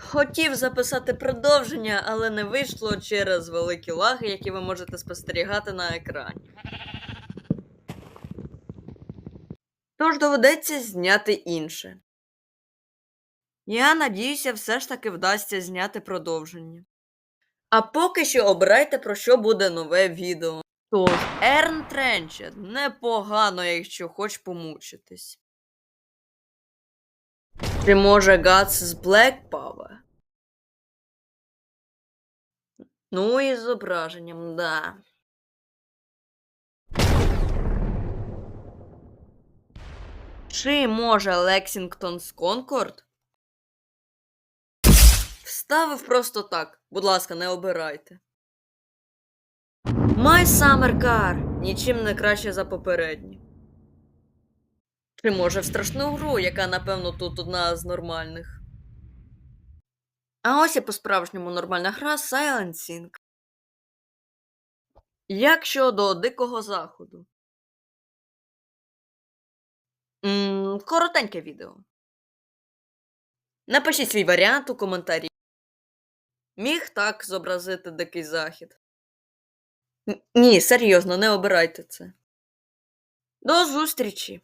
Хотів записати продовження, але не вийшло через великі лаги, які ви можете спостерігати на екрані. Тож доведеться зняти інше. Я надіюся, все ж таки вдасться зняти продовження. А поки що обирайте, про що буде нове відео. Тож, Ерн Тренчет, непогано, якщо хоч помучитись. Чи може Гац з Power? Ну і зображенням, да. Чи може Лексінгтон з Конкорд? Вставив просто так. Будь ласка, не обирайте. My Summer Car нічим не краще за попередні. Чи може в страшну гру, яка, напевно, тут одна з нормальних. А ось і по-справжньому нормальна гра Silent Sing. Як щодо Дикого Заходу? м коротеньке відео. Напишіть свій варіант у коментарі. Міг так зобразити Дикий Захід. Н- Ні, серйозно, не обирайте це. До зустрічі!